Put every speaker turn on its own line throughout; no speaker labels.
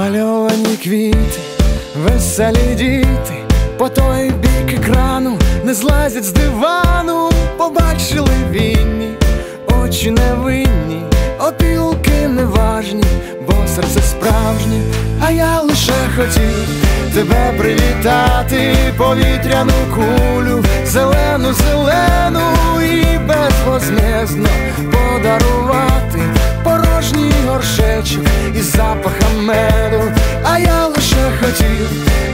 Намальовані квіти, веселі діти, по той бік екрану не злазять з дивану, побачили вінні, очі невинні, опілки неважні, бо серце справжнє, а я лише хотів тебе привітати, повітряну кулю, зелену, зелену і безвозмездно подарувати порожній горшечок із запахом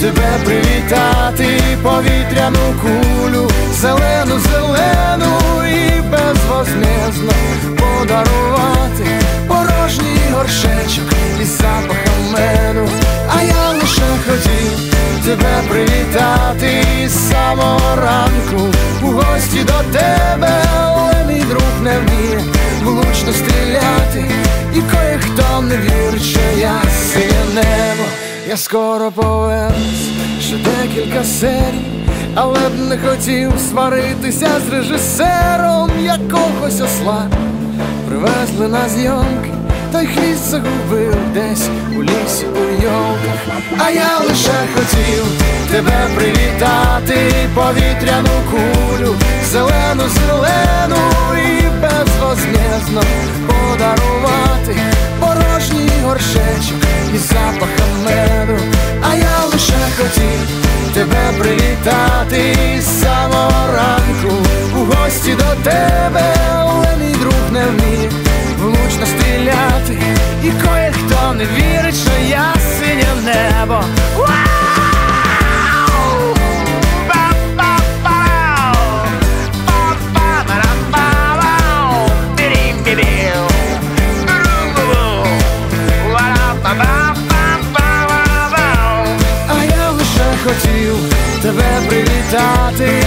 тебе привітати, повітряну кулю, зелену, зелену і безвозмездно подарувати порожній горшечок із запахом меду, а я лише хотів тебе привітати з самого ранку. У гості до тебе, але мій друг не вміє влучно стріляти, і кое хто не вірить, що я синє небо, я скоро повернусь, ще декілька серій, але б не хотів сваритися з режисером якогось осла. Привезли на зйомки, той хвіст загубив десь у лісі у йолках, а я лише хотів тебе привітати, повітряну кулю, зелену, зелену з самого ранку. У гості до тебе, але мій друг не вміє. Влучно стріляти, і кое хто не вірить, що я синє небо. Starting.